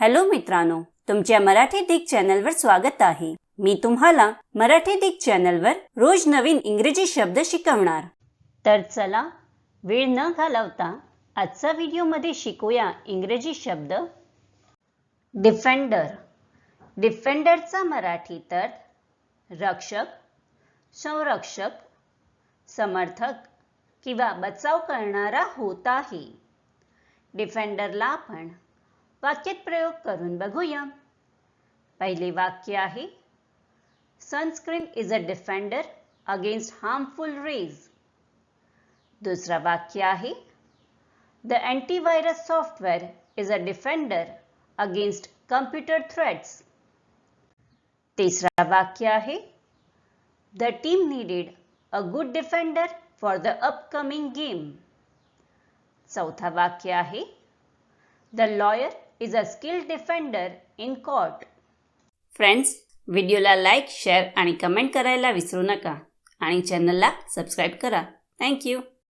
Hello मित्रांनो तुमच्या मराठी दिग चॅनलवर स्वागत आहे. मी तुम्हाला मराठी दिग चॅनलवर रोज नवीन इंग्रजी शब्द शिकवणार. तर चला वेळ न घालवता आजचा व्हिडिओमध्ये शिकूया इंग्रजी शब्द. डिफेंडर डिफेंडरचा मराठी तर रक्षक संरक्षक समर्थक किंवा बचाव करणारा होत आहे. डिफेंडरला आपण वाक्यात प्रयोग करून बघूया. पहिले वाक्य आहे sunscreen is a defender against harmful rays दुसरा वाक्य आहे the antivirus software is a defender against computer threats तिसरा वाक्य आहे the team needed a good defender for the upcoming game चौथा वाक्य आहे the lawyer is a skilled defender in court friends व्हिडिओला लाईक शेअर आणि कमेंट करायला विसरू नका. आणि चॅनलला सबस्क्राईब करा. थँक्यू